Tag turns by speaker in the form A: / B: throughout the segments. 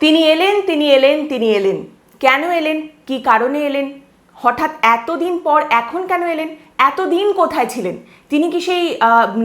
A: তিনি এলেন তিনি এলেন তিনি এলেন। কেন এলেন? কি কারণে এলেন? হঠাৎ এতদিন পর এখন কেন এলেন? এতদিন কোথায় ছিলেন? তিনি কি সেই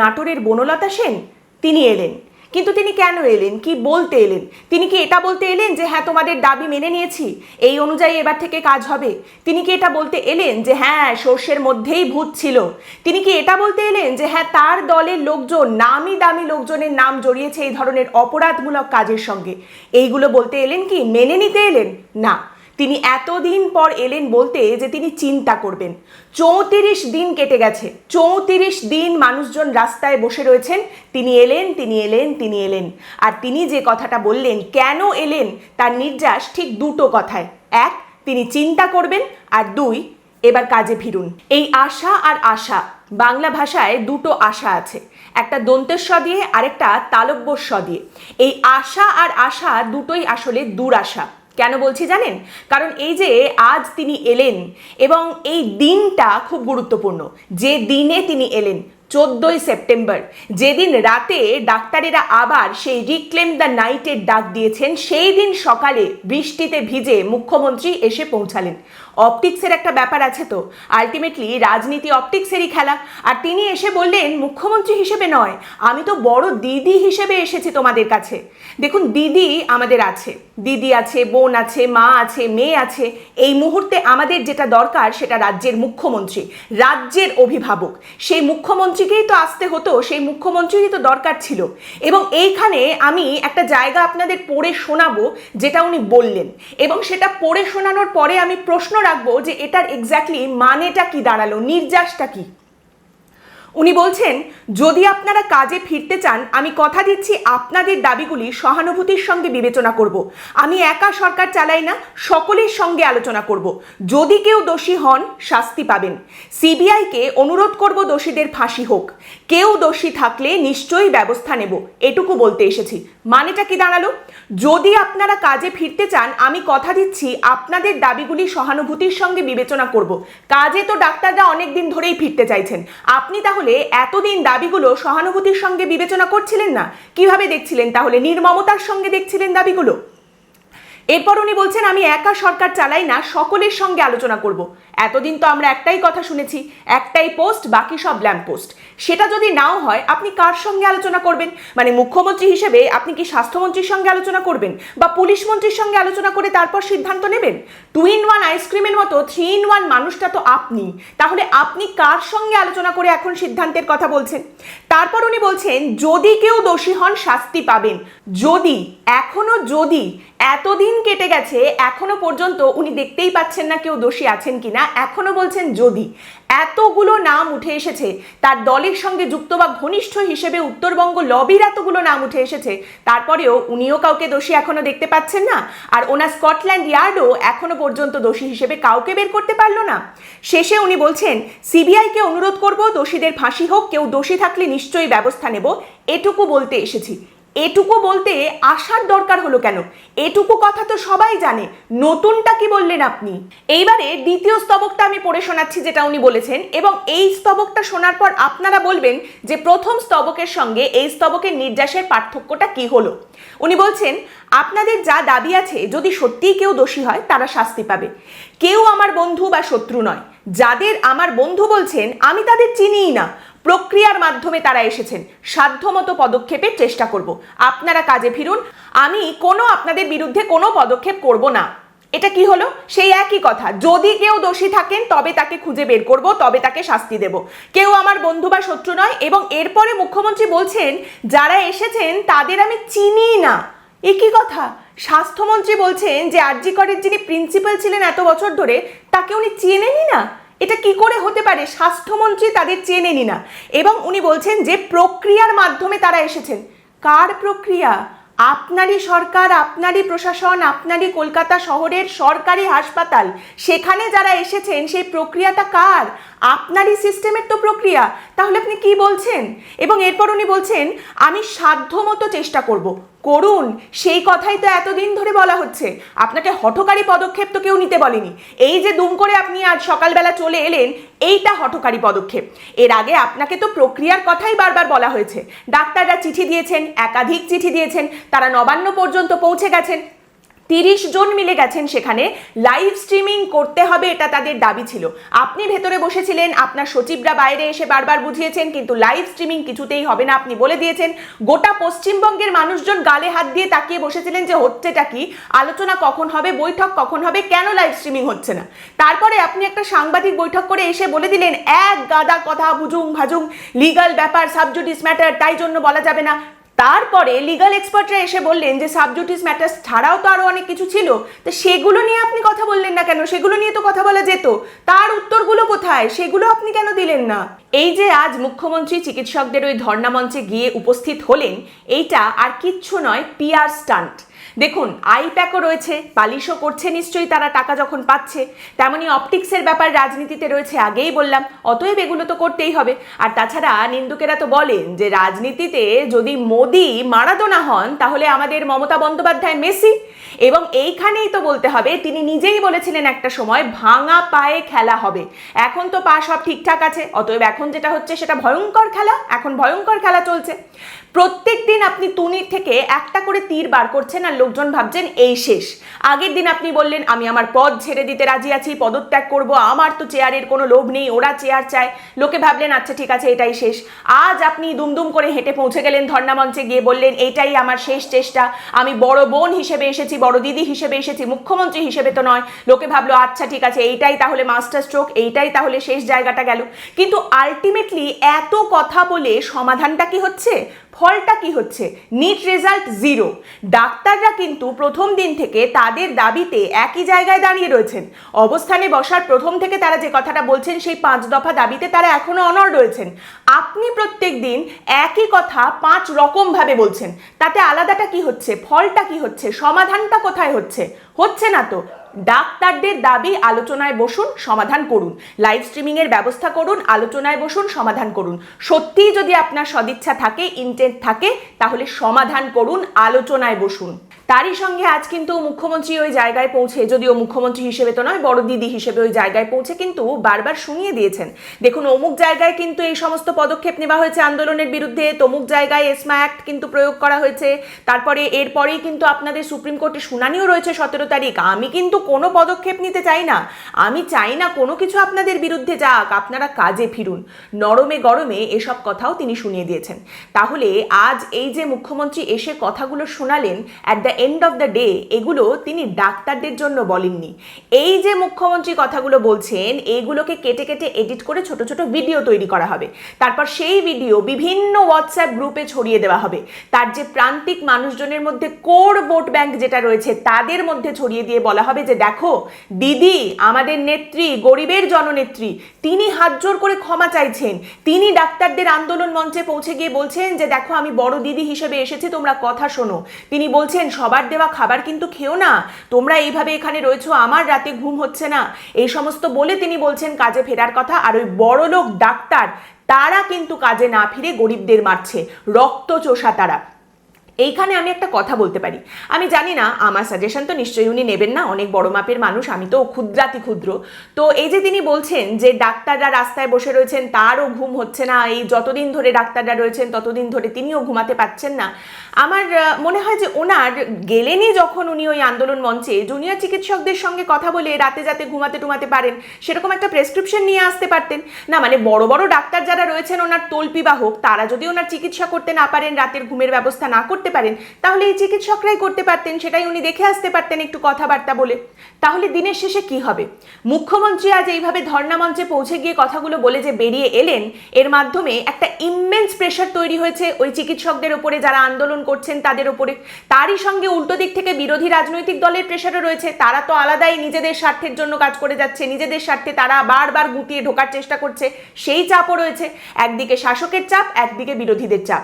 A: নাটোরের বনলতা সেন? তিনি এলেন। কিন্তু তিনি কেন এলেন? কি বলতে এলেন? তিনি কি এটা বলতে এলেন যে হ্যাঁ তোমাদের দাবি মেনে নিয়েছি, এই অনুযায়ী এবার থেকে কাজ হবে তিনি কি এটা বলতে এলেন যে হ্যাঁ সর্ষের মধ্যেই ভূত ছিল তিনি কি এটা বলতে এলেন যে হ্যাঁ তার দলের লোকজন, নামি দামি লোকজনের নাম জড়িয়েছে এই ধরনের অপরাধমূলক কাজের সঙ্গে এইগুলো বলতে এলেন কি? মেনে নিতে এলেন? না। তিনি এতদিন পর এলেন বলতে যে তিনি চিন্তা করবেন। চৌত্রিশ দিন কেটে গেছে। চৌত্রিশ দিন মানুষজন রাস্তায় বসে রয়েছেন। তিনি এলেন তিনি এলেন তিনি এলেন। আর তিনি যে কথাটা বললেন, কেন এলেন, তার নির্যাস ঠিক দুটো কথায়। এক, তিনি চিন্তা করবেন। আর দুই, এবার কাজে ফিরুন। এই আশা আর আশা, বাংলা ভাষায় দুটো আশা আছে। একটা দন্তেস্ব দিয়ে, আরেকটা তালব্যস্ব দিয়ে। এই আশা আর আশা দুটোই আসলে দুরাশা। কেন বলছি জানেন? কারণ এই যে আজ তিনি এলেন এবং এই দিনটা খুব গুরুত্বপূর্ণ। যে দিনে তিনি এলেন, চোদ্দই সেপ্টেম্বর, যেদিন রাতে ডাক্তারেরা আবার সেই রিক্লেম দ্য নাইটের ডাক দিয়েছেন, সেই দিন সকালে বৃষ্টিতে ভিজে মুখ্যমন্ত্রী এসে পৌঁছালেন। অপটিক্সের একটা ব্যাপার আছে তো। আলটিমেটলি রাজনীতি অপটিক্সেরই খেলা। আর তিনি এসে বললেন, মুখ্যমন্ত্রী হিসেবে নয়, আমি তো বড় দিদি হিসেবে এসেছি তোমাদের কাছে। দেখুন, দিদি আমাদের আছে। দিদি আছে, বোন আছে, মা আছে, মেয়ে আছে। এই মুহূর্তে আমাদের যেটা দরকার সেটা রাজ্যের মুখ্যমন্ত্রী, রাজ্যের অভিভাবক। সেই মুখ্যমন্ত্রীকেই তো আসতে হতো, সেই মুখ্যমন্ত্রীরই তো দরকার ছিল। এবং এইখানে আমি একটা জায়গা আপনাদের পড়ে শোনাবো, যেটা উনি বললেন। এবং সেটা পড়ে শোনানোর পরে আমি প্রশ্ন রাখব যে এটার এক্স্যাক্টলি মানেটা কি দাঁড়াল, নির্যাসটা কি? উনি বলছেন, যদি আপনারা কাজে ফিরতে চান, আমি কথা দিচ্ছি আপনাদের দাবিগুলি সহানুভূতির সঙ্গে বিবেচনা করব। আমি একা সরকার চালাই না, সকলের সঙ্গে আলোচনা করব। যদি কেউ দোষী হন, শাস্তি পাবেন। সিবিআইকে অনুরোধ করব দোষীদের ফাঁসি হোক। কেউ দোষী থাকলে নিশ্চয়ই ব্যবস্থা নেব। এটুকু বলতে এসেছি। মানেটা কি দাঁড়াল? যদি আপনারা কাজে ফিরতে চান, আমি কথা দিচ্ছি, আপনাদের দাবিগুলি সহানুভূতির সঙ্গে বিবেচনা করব। কাজে তো ডাক্তাররা অনেক দিন ধরেই ফিরতে চাইছেন। আপনি তাহলে এতদিন দাবিগুলো সহানুভূতির সঙ্গে বিবেচনা করছিলেন না? কীভাবে দেখছিলেন তাহলে? নির্মমতার সঙ্গে দেখছিলেন দাবিগুলো? এরপর উনি বলছেন, আমি একা সরকার চালাই না, সকলের সঙ্গে আলোচনা করব। এতদিন তো আমরা একটাই কথা শুনেছি, একটাই পোস্ট বাকি সব ল্যাম্প পোস্ট সেটা যদি নাও হয়, আপনি কার সঙ্গে আলোচনা করবেন? মানে মুখ্যমন্ত্রী হিসেবে আপনি কি স্বাস্থ্যমন্ত্রীর সঙ্গে আলোচনা করবেন? বা পুলিশ মন্ত্রীর সঙ্গে আলোচনা করে তারপর সিদ্ধান্ত নেবেন? টু ইন ওয়ান আইসক্রিমের মতো থ্রি ইন ওয়ান মানুষটা তো আপনি। তাহলে আপনি কার সঙ্গে আলোচনা করে এখন সিদ্ধান্তের কথা বলছেন? তারপর উনি বলছেন, যদি কেউ দোষী হন, শাস্তি পাবেন। যদি, এখনও যদি, এতদিন কেটে গেছে, এখনও পর্যন্ত উনি দেখতেই পাচ্ছেন না কেউ দোষী আছেন কিনা। এখনও বলছেন যদি। এতগুলো নাম উঠে এসেছে, তার দলের সঙ্গে যুক্ত বা ঘনিষ্ঠ হিসেবে উত্তরবঙ্গ লবির এতগুলো নাম উঠে এসেছে, তারপরেও উনিও কাউকে দোষী এখনও দেখতে পাচ্ছেন না, আর ওনার স্কটল্যান্ড ইয়ার্ডও এখনও পর্যন্ত দোষী হিসেবে কাউকে বের করতে পারল না। শেষে উনি বলছেন, সিবিআইকে অনুরোধ করব দোষীদের ফাঁসি হোক, কেউ দোষী থাকলে নিশ্চয়ই ব্যবস্থা নেব, এটুকু বলতে এসেছি। এটুকু বলতে আসার দরকার হলো কেন? এটুকু কথা তো সবাই জানে। নতুনটা কি বললেন আপনি? এইবারে দ্বিতীয় স্তবকটা আমি পড়ে শোনাচ্ছি যেটা উনি বলেছেন এবং এই স্তবকটা শোনার পর আপনারা বলবেন যে প্রথম স্তবকের সঙ্গে এই স্তবকের নির্যাসের পার্থক্যটা কি হলো? উনি বলছেন, আপনাদের যা দাবি আছে, যদি সত্যিই কেউ দোষী হয়, তারা শাস্তি পাবে। কেউ আমার বন্ধু বা শত্রু নয়। যাদের আমার বন্ধু বলছেন, আমি তাদের চিনিই না। প্রক্রিয়ার মাধ্যমে তারা এসেছেন। সাধ্যমতো পদক্ষেপের চেষ্টা করব। আপনারা কাজে ফিরুন। আমি কোনো আপনাদের বিরুদ্ধে কোনো পদক্ষেপ করব না। এটা কি হলো? সেই একই কথা। যদি কেউ দোষী থাকেন, তবে তাকে খুঁজে বের করব, তবে তাকে শাস্তি দেব। কেউ আমার বন্ধু বা শত্রু নয় এবং এরপরে মুখ্যমন্ত্রী বলছেন, যারা এসেছেন, তাদের আমি চিনি না। এ কি কথা। স্বাস্থ্যমন্ত্রী বলছেন যে আরজি করের যিনি প্রিন্সিপাল ছিলেন এত বছর ধরে, তাকে উনি চেনেনই না। এটা কি করে হতে পারে? স্বাস্থ্যমন্ত্রী তাদের চেনেনি না। এবং উনি বলছেন যে প্রক্রিয়ার মাধ্যমে তারা এসেছেন। কার প্রক্রিয়া? আপনারই সরকার, আপনারই প্রশাসন, আপনারই কলকাতা শহরের সরকারি হাসপাতাল। সেখানে যারা এসেছেন, সেই প্রক্রিয়াটা কার? আপনারই সিস্টেমের তো প্রক্রিয়া। তাহলে আপনি কি বলছেন? এবং এরপর উনি বলছেন, আমি সাধ্যমতো চেষ্টা করব। করুন, সেই কথাই তো এতদিন ধরে বলা হচ্ছে। আপনাকে হঠকারী পদক্ষেপ তো কেউ নিতে বলেনি। এই যে দুম করে আপনি আজ সকালবেলা চলে এলেন, এইটা হঠকারী পদক্ষেপ। এর আগে আপনাকে তো প্রক্রিয়ার কথাই বারবার বলা হয়েছে। ডাক্তাররা চিঠি দিয়েছেন, একাধিক চিঠি দিয়েছেন, তারা নবান্ন পর্যন্ত পৌঁছে গেছেন। তিরিশ জন মিলে গেছেন সেখানে। লাইভ স্ট্রিমিং করতে হবে এটা তাদের দাবি ছিল। আপনি ভেতরে বসেছিলেন, আপনার সচিবরা বাইরে এসে বারবার বুঝিয়েছেন, কিন্তু লাইভ স্ট্রিমিং কিছুতেই হবে না, আপনি বলে দিয়েছেন। গোটা পশ্চিমবঙ্গের মানুষজন গালে হাত দিয়ে তাকিয়ে বসেছিলেন যে হচ্ছেটা কি, আলোচনা কখন হবে, বৈঠক কখন হবে, কেন লাইভ স্ট্রিমিং হচ্ছে না? তারপরে আপনি একটা সাংবাদিক বৈঠক করে এসে বলে দিলেন, এক গাদা কথা বুঝুং ভাজুং লিগাল ব্যাপার সাবজুডিস ম্যাটার তাই জন্য বলা যাবে না। তারপরে লিগাল এক্সপার্টরা এসে বললেন যে সাবজুটিস ম্যাটার্স ছাড়াও তো আরও অনেক কিছু ছিল। তো সেগুলো নিয়ে আপনি কথা বললেন না কেন? সেগুলো নিয়ে তো কথা বলা যেত। তার উত্তরগুলো কোথায়? সেগুলো আপনি কেন দিলেন না? এই যে আজ মুখ্যমন্ত্রী চিকিৎসকদের ওই ধর্ণামঞ্চে গিয়ে উপস্থিত হলেন, এইটা আর কিচ্ছু নয় পিয়ার স্টান্ট দেখুন আই প্যাকও রয়েছে, পালিশও করছে, নিশ্চয়ই তারা টাকা যখন পাচ্ছে। তেমনই অপটিক্সের ব্যাপার রাজনীতিতে রয়েছে, আগেই বললাম, অতএব এগুলো তো করতেই হবে। আর তাছাড়া নিন্দুকেরা তো বলেন যে, রাজনীতিতে যদি মোদি মারাদোনা হন, তাহলে আমাদের মমতা বন্দ্যোপাধ্যায়, মেসি এবং এইখানেই তো বলতে হবে, তিনি নিজেই বলেছিলেন একটা সময় ভাঙা পায়ে খেলা হবে। এখন তো পা সব ঠিকঠাক আছে, অতএব এখন যেটা হচ্ছে সেটা ভয়ঙ্কর খেলা, এখন ভয়ঙ্কর খেলা চলছে। প্রত্যেক দিন আপনি তুনির থেকে একটা করে তীর বার করছেন আর লোকজন ভাবছেন এই শেষ। আগের দিন আপনি বললেন, আমি আমার পদ ছেড়ে দিতে রাজি আছি, পদত্যাগ করব, আমার তো চেয়ারের কোনো লোভ নেই, ওরা চেয়ার চায়। লোকে ভাবলেন আচ্ছা ঠিক আছে, এটাই শেষ। আজ আপনি দুমদুম করে হেঁটে পৌঁছে গেলেন ধর্ণা মঞ্চে গিয়ে বললেন এটাই আমার শেষ চেষ্টা, আমি বড় বোন হিসেবে এসেছি বড় দিদি হিসেবে এসেছি, মুখ্যমন্ত্রী হিসেবে তো নয়। লোকে ভাবলো আচ্ছা ঠিক আছে, এইটাই তাহলে মাস্টার স্ট্রোক এইটাই তাহলে শেষ জায়গাটা গেল। কিন্তু আলটিমেটলি এত কথা বলে সমাধানটা কি হচ্ছে? ফলটা কি হচ্ছে? নিট রেজাল্ট জিরো ডাক্তাররা কিন্তু প্রথম দিন থেকে তাদের দাবিতে একই জায়গায় দাঁড়িয়ে রয়েছেন। অবস্থানে বসার প্রথম থেকে তারা যে কথাটা বলছেন, সেই পাঁচ দফা দাবিতে তারা এখনও অনড় রয়েছেন। আপনি প্রত্যেক দিন একই কথা পাঁচ রকমভাবে বলছেন। তাতে আলাদাটা কি হচ্ছে? ফলটা কি হচ্ছে? সমাধানটা কোথায় হচ্ছে? হচ্ছে না তো। ডাক্তারদের দাবি, আলোচনায় বসুন, সমাধান করুন। লাইভ স্ট্রিমিং এর ব্যবস্থা করুন, আলোচনায় বসুন, সমাধান করুন। সত্যিই যদি আপনার সদিচ্ছা থাকে ইন্টেন্ট থাকে, তাহলে সমাধান করুন, আলোচনায় বসুন। তারই সঙ্গে আজ কিন্তু মুখ্যমন্ত্রী ওই জায়গায় পৌঁছে, যদিও মুখ্যমন্ত্রী হিসেবে তো নয়, বড় দিদি হিসেবে ওই জায়গায় পৌঁছে কিন্তু বারবার শুনিয়ে দিয়েছেন। দেখুন, অমুক জায়গায় কিন্তু এই সমস্ত পদক্ষেপ নেওয়া হয়েছে আন্দোলনের বিরুদ্ধে, তমুক জায়গায় এসমা অ্যাক্ট কিন্তু প্রয়োগ করা হয়েছে। তারপরে এরপরেই কিন্তু আপনাদের সুপ্রিম কোর্টে শুনানিও রয়েছে সতেরো তারিখ। আমি কিন্তু কোনো পদক্ষেপ নিতে চাই না। আমি চাই না কোনো কিছু আপনাদের বিরুদ্ধে যাক, আপনারা কাজে ফিরুন। নরমে গরমে এসব কথাও তিনি শুনিয়ে দিয়েছেন। তাহলে আজ এই যে মুখ্যমন্ত্রী এসে কথাগুলো শোনালেন at the end of the day এগুলো তিনি ডাক্তারদের জন্য বলেননি। এই যে মুখ্যমন্ত্রী কথাগুলো বলছেন এইগুলোকে কেটে কেটে এডিট করে ছোট ছোট ভিডিও তৈরি করা হবে। তারপর সেই ভিডিও বিভিন্ন হোয়াটসঅ্যাপ গ্রুপে ছড়িয়ে দেওয়া হবে। তার যে প্রান্তিক মানুষজনের মধ্যে কোর ভোট ব্যাংক যেটা রয়েছে, তাদের মধ্যে ছড়িয়ে দিয়ে বলা হবে যে দেখো, দিদি আমাদের নেত্রী, গরিবের জননেত্রী, তিনি হাত জোর করে ক্ষমা চাইছেন। তিনি ডাক্তারদের আন্দোলন মঞ্চে পৌঁছে গিয়ে বলছেন যে, দেখো, আমি বড় দিদি হিসেবে এসেছি, তোমরা কথা শোনো। তিনি বলছেন, সবার দেওয়া খাবার কিন্তু খেও না। তোমরা এইভাবে এখানে রয়েছো, আমার রাতে ঘুম হচ্ছে না। এই সমস্ত বলে তিনি বলছেন, কাজে ফেরার কথা। আর ওই বড় লোক ডাক্তার, তারা কিন্তু কাজে না ফিরে গরিবদের মারছে। রক্ত চোষা তারা। এইখানে আমি একটা কথা বলতে পারি। আমি জানি না, আমার সাজেশন তো নিশ্চয়ই উনি নেবেন না, অনেক বড় মাপের মানুষ, আমি তো ক্ষুদ্রাতি ক্ষুদ্র। তো এই যে তিনি বলছেন যে ডাক্তাররা রাস্তায় বসে রয়েছেন, তারও ঘুম হচ্ছে না, এই যতদিন ধরে ডাক্তাররা রয়েছেন, ততদিন ধরে তিনিও ঘুমাতে পাচ্ছেন না। আমার মনে হয় যে ওনার গেলেনই যখন উনি ওই আন্দোলন মঞ্চে জুনিয়র চিকিৎসকদের সঙ্গে কথা বলে রাতে যাতে ঘুমাতে টুমাতে পারেন, সেরকম একটা প্রেসক্রিপশন নিয়ে আসতে পারতেন। না মানে বড় বড় ডাক্তার যারা রয়েছেন, ওনার তল্পি তারা যদি ওনার চিকিৎসা করতে না পারেন, রাতের ঘুমের ব্যবস্থা না করতে পারেন। তাহলে এই চিকিৎসকরাই করতে পারতেন, সেটাই উনি দেখে আসতে পারতেন একটু কথাবার্তা বলে। তাহলে দিনের শেষে কি হবে? মুখ্যমন্ত্রী আজ এইভাবে ধর্ণা মঞ্চে পৌঁছে গিয়ে কথাগুলো বলে যে বেরিয়ে এলেন, এর মাধ্যমে একটা ইমেন্স প্রেশার তৈরি হয়েছে ওই চিকিৎসকদের ওপরে যারা আন্দোলন করছেন তাদের ওপরে তারই সঙ্গে উল্টো দিক থেকে বিরোধী রাজনৈতিক দলের প্রেশারও রয়েছে। তারা তো আলাদাই নিজেদের স্বার্থের জন্য কাজ করে যাচ্ছে, নিজেদের স্বার্থে তারা বারবার গুটিয়ে ঢোকার চেষ্টা করছে। সেই চাপও রয়েছে, একদিকে শাসকের চাপ, একদিকে বিরোধীদের চাপ।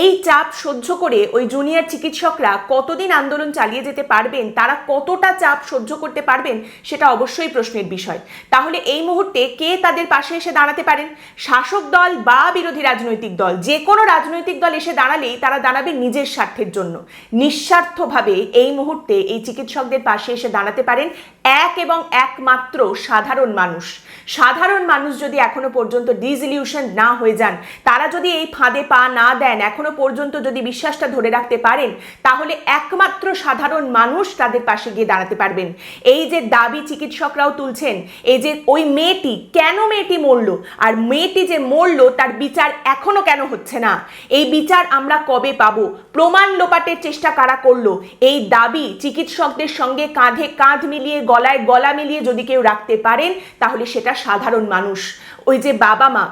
A: এই চাপ সহ্য করে ওই জুনিয়র চিকিৎসকরা কতদিন আন্দোলন চালিয়ে যেতে পারবেন, তারা কতটা চাপ সহ্য করতে পারবেন, সেটা অবশ্যই প্রশ্নের বিষয়। তাহলে এই মুহূর্তে কে তাদের পাশে এসে দাঁড়াতে পারেন? শাসক দল বা বিরোধী রাজনৈতিক দল? যে কোনো রাজনৈতিক দল এসে দাঁড়ালেই তারা দাঁড়াবে নিজের স্বার্থের জন্য। নিঃস্বার্থভাবে এই মুহূর্তে এই চিকিৎসকদের পাশে এসে দাঁড়াতে পারেন এক এবং একমাত্র সাধারণ মানুষ। সাধারণ মানুষ যদি এখনও পর্যন্ত ডিজিলিউশন না হয়ে যান, তারা যদি এই ফাঁদে পা না দেন, এখনও পর্যন্ত যদি বিশ্বাসটা ধরে রাখতে পারেন, তাহলে একমাত্র সাধারণ মানুষ তাদের পাশে গিয়ে দাঁড়াতে পারবেন। এই যে দাবি চিকিৎসকরাও তুলছেন, এই যে ওই মেয়েটি, কেন মেয়েটি মরল? আর মেয়েটি যে মরল, তার বিচার এখনও কেন হচ্ছে না? এই বিচার আমরা কবে পাবো? প্রমাণ লোপাটের চেষ্টা কারা করল? এই দাবি চিকিৎসকদের সঙ্গে কাঁধে কাঁধ মিলিয়ে, গলায় গলা মিলিয়ে যদি কেউ রাখতে পারেন, তাহলে সেটা সাধারণ মানুষ। ওই যে বাবা মা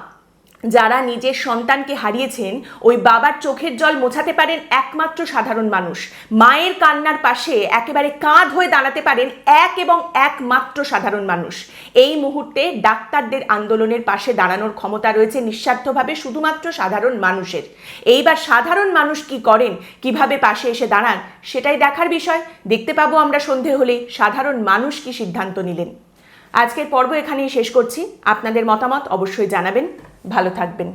A: যারা নিজের সন্তানকে হারিয়েছেন, ওই বাবার চোখের জল মোছাতে পারেন একমাত্র সাধারণ মানুষ। মায়ের কান্নার পাশে একেবারে কাঁধ হয়ে দাঁড়াতে পারেন এক এবং একমাত্র সাধারণ মানুষ। এই মুহূর্তে ডাক্তারদের আন্দোলনের পাশে দাঁড়ানোর ক্ষমতা রয়েছে নিঃস্বার্থভাবে শুধুমাত্র সাধারণ মানুষের। এইবার সাধারণ মানুষ কি করেন, কীভাবে পাশে এসে দাঁড়ান, সেটাই দেখার বিষয়। দেখতে পাবো আমরা সন্ধে হলেই সাধারণ মানুষ কি সিদ্ধান্ত নিলেন। আজকের পর্ব এখানেই শেষ করছি। আপনাদের মতামত অবশ্যই জানাবেন। ভালো থাকবেন।